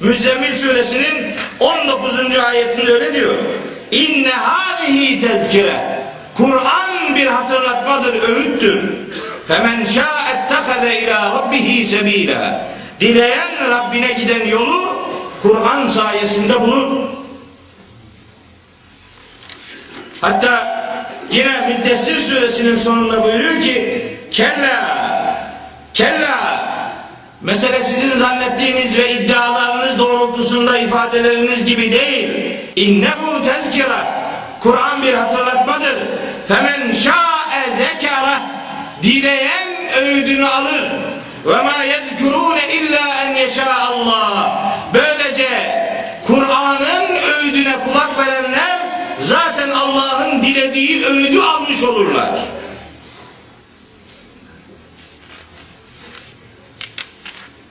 Müzzemmil suresinin 19. ayetinde öyle diyor. İnne hâzihi tezkire. Kur'an bir hatırlatmadır, öğüttür. Femen şâ'ettekade ilâ rabbihi sebîlâ. Dileyen Rabbine giden yolu Kur'an sayesinde bulur. Hatta yine Müddessir suresinin sonunda buyuruyor ki kella kella mesele sizin zannettiğiniz ve iddialarınız doğrultusunda ifadeleriniz gibi değil. İnnehu tezkira Kur'an bir hatırlatmadır. Femen şa'e zekara dileyen öğüdünü alır. Ve ma yezkurune illa en Allah. Böylece Kur'an'ın öğüdüne kulak verenler zaten Allah'ın dilediği öğüdü almış olurlar.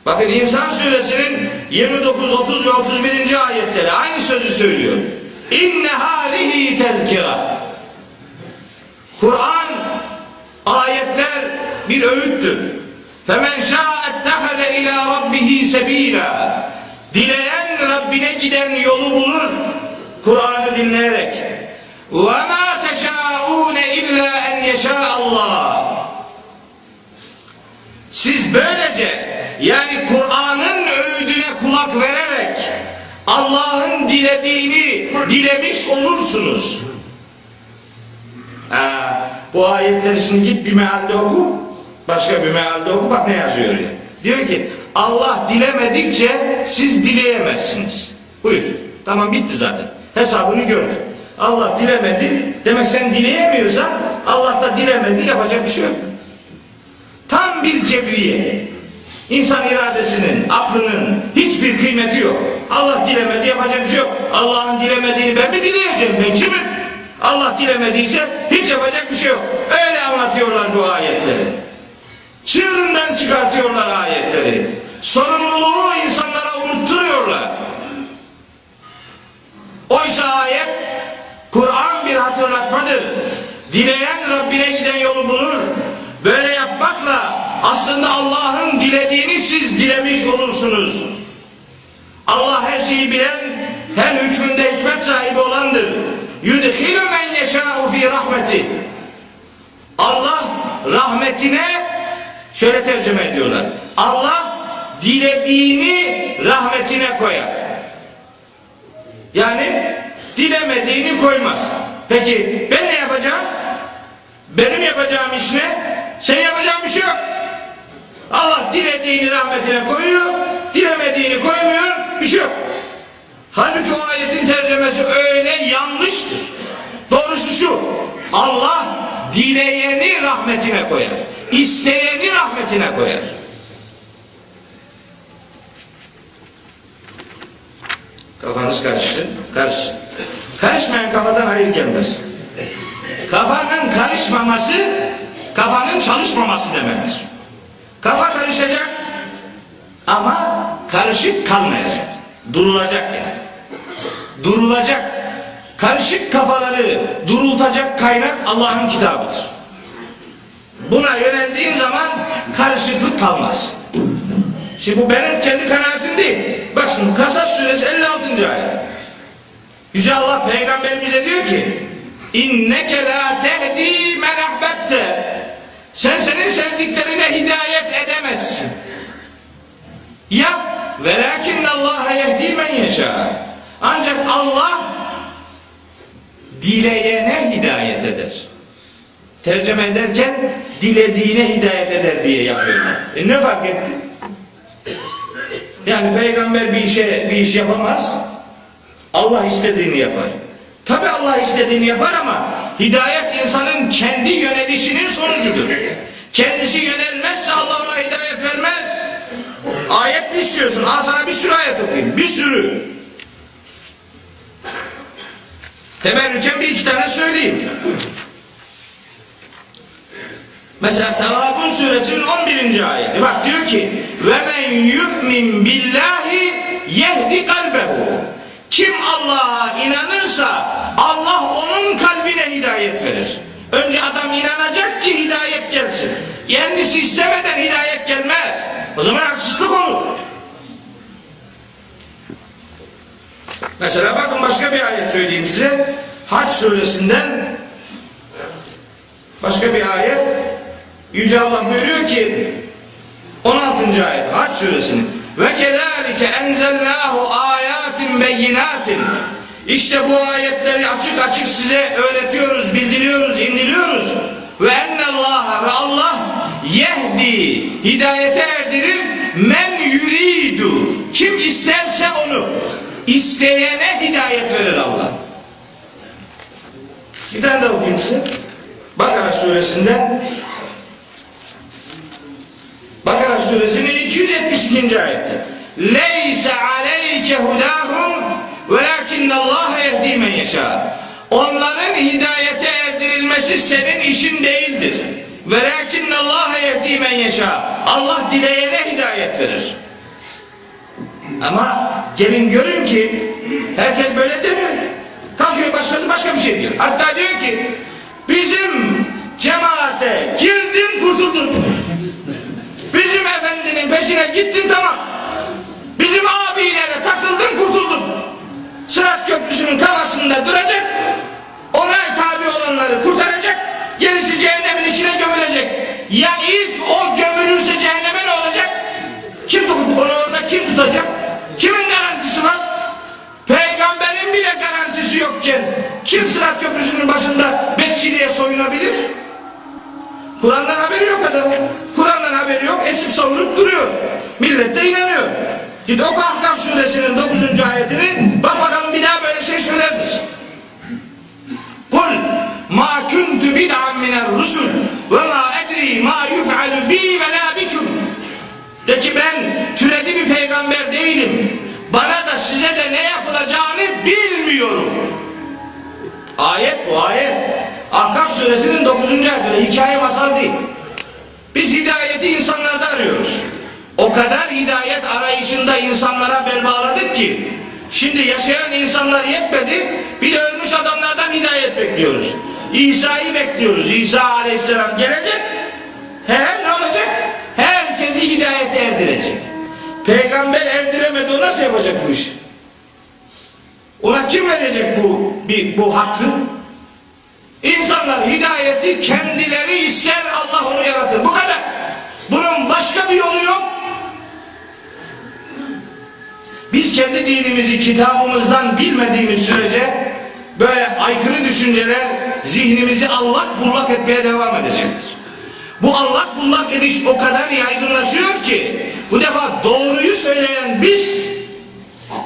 Bakın İnsan suresinin 29, 30 ve 31. ayetleri aynı sözü söylüyor. İnne halihi tezkira. Kur'an ayetler bir öğüttür. Femen şa'ettehaze ila rabbihi sebila. Dileyen Rabbine giden yolu bulur. Kur'an'ı dinleyerek. Ve ma teşâûne illa en yeşâ Allah. Siz böylece yani Kur'an'ın öğüdüne kulak vererek Allah'ın dilediğini dilemiş olursunuz. Ha, bu ayetleri şimdi git bir mealde oku. Başka bir mealde oku bak ne yazıyor ya. Diyor ki Allah dilemedikçe siz dileyemezsiniz. Buyur. Tamam bitti zaten. Hesabını gördük. Allah dilemedi. Demek sen dileyemiyorsan Allah da dilemedi yapacak bir şey yok. Tam bir cebriye. İnsan iradesinin, aklının hiçbir kıymeti yok. Allah dilemedi yapacak bir şey yok. Allah'ın dilemediğini ben mi dileyeceğim? Ben kimim? Allah dilemediyse hiç yapacak bir şey yok. Öyle anlatıyorlar bu ayetleri. Çığırından çıkartıyorlar ayetleri. Sorumluluğu insanlara unutturuyorlar. Oysa ayet Kur'an bir hatırlatmadır. Dileyen Rabbine giden yolu bulur. Aslında Allah'ın dilediğini siz dilemiş olursunuz. Allah her şeyi bilen, her hükmünde hikmet sahibi olandır. Yudhilu men yeşâ'u fi rahmeti. Allah rahmetine şöyle tercüme ediyorlar. Allah dilediğini rahmetine koyar. Yani dilemediğini koymaz. Peki ben ne yapacağım? Benim yapacağım iş ne? Senin yapacağın bir şey yok. Allah dilediğini rahmetine koyuyor, dilemediğini koymuyor, bir şey yok. Halbuki o ayetin tercümesi öyle yanlıştır. Doğrusu şu, Allah dileyeni rahmetine koyar, isteyeni rahmetine koyar. Kafanız karıştı, karışsın. Karışmayan kafadan hayır gelmez. Kafanın karışmaması, kafanın çalışmaması demektir. Kafa karışacak ama karışık kalmayacak. Durulacak yani. Durulacak. Karışık kafaları durultacak kaynak Allah'ın kitabıdır. Buna yöneldiğin zaman karışıklık kalmaz. Şimdi bu benim kendi kanaatim değil. Bak şimdi Kasas suresi 56. ayet. Yüce Allah peygamberimize diyor ki İnneke la tehdi men ahbette Sen senin sevdiklerine hidayet edemezsin. Ya velakin Allah yehdi men yeşâ. Ancak Allah dileyene hidayet eder. Tercüme ederken dilediğine hidayet eder diye yapıyorlar. E ne fark etti? Yani peygamber bir işe bir iş yapamaz. Allah istediğini yapar. Tabi Allah istediğini yapar ama hidayet insanın kendi yönelişinin sonucudur. Kendisi yönelmezse Allah ona hidayet vermez. Ayet mi istiyorsun? Al sana bir sürü ayet okuyayım. Bir sürü. Teberrüken bir iki tane söyleyeyim. Mesela Tevabun suresinin 11. ayeti. Bak diyor ki ve men yu'min billahi yehdi kalbehu. Kim Allah'a inanırsa Allah onun kalbine hidayet verir. Önce adam inanacak ki hidayet gelsin. Kendisi istemeden hidayet gelmez. O zaman haksızlık olur. Mesela bakın başka bir ayet söyleyeyim size. Hac suresinden başka bir ayet. Yüce Allah buyuruyor ki 16. ayet Hac suresinin ve kezalike enzelnahu ayatin beyinatin işte bu ayetleri açık açık size öğretiyoruz, bildiriyoruz, indiriyoruz. Ve ennallaha ve Allah yehdi hidayete erdirir men yuridu kim isterse onu isteyene hidayet verir Allah. Bir tane daha okuyayım size. Bakara suresinden Bakara suresinin 272. ayette. Leyse aleyke hudahum velakinnallaha yehdi men yeşâ. Onların hidayete erdirilmesi senin işin değildir. Velakinnallaha yehdi men yeşâ. Allah dileyene hidayet verir. Ama gelin görün ki herkes böyle demiyor. Kalkıyor başkası başka bir şey diyor. Hatta diyor ki bizim cemaate girdin kurtuldun. Bizim efendinin peşine gittin tamam. Köprüsünün kafasında duracak. Ona tabi olanları kurtaracak. Gerisi cehennemin içine gömülecek. Ya ilk o gömülürse cehenneme ne olacak? Kim tut onu orada kim tutacak? Kimin garantisi var? Peygamberin bile garantisi yokken kim Sırat Köprüsü'nün başında bekçiliğe soyunabilir? Kur'an'dan haberi yok adamın. Kur'an'dan haberi yok. Esip savurup duruyor. Millet de inanıyor. Git oku Ahkam suresinin 9. ayetini bak şey söyler misin? Kul ma kuntu bid'an minel rusul ve ma edri ma yuf'alu bi ve la bikum. De ki ben türedi bir peygamber değilim. Bana da size de ne yapılacağını bilmiyorum. Ayet bu ayet. Ahkaf suresinin 9. ayeti. Hikaye masal değil. Biz hidayeti insanlarda arıyoruz. O kadar hidayet arayışında insanlara bel bağladık ki şimdi yaşayan insanlar yetmedi bir de ölmüş adamlardan hidayet bekliyoruz. İsa'yı bekliyoruz. İsa aleyhisselam gelecek. He ne olacak? Herkesi hidayete erdirecek. Peygamber erdiremedi o nasıl yapacak bu işi? Ona kim verecek bu bir, bu hakkı? İnsanlar hidayeti kendileri ister Allah onu yaratır. Bu kadar. Bunun başka bir yolu yok. Biz kendi dinimizi kitabımızdan bilmediğimiz sürece böyle aykırı düşünceler zihnimizi allak bullak etmeye devam edecektir. Bu allak bullak ediş o kadar yaygınlaşıyor ki bu defa doğruyu söyleyen biz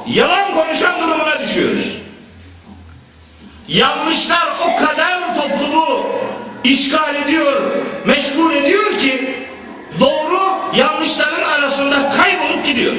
yalan konuşan durumuna düşüyoruz. Yanlışlar o kadar toplumu işgal ediyor, meşgul ediyor ki doğru yanlışların arasında kaybolup gidiyor.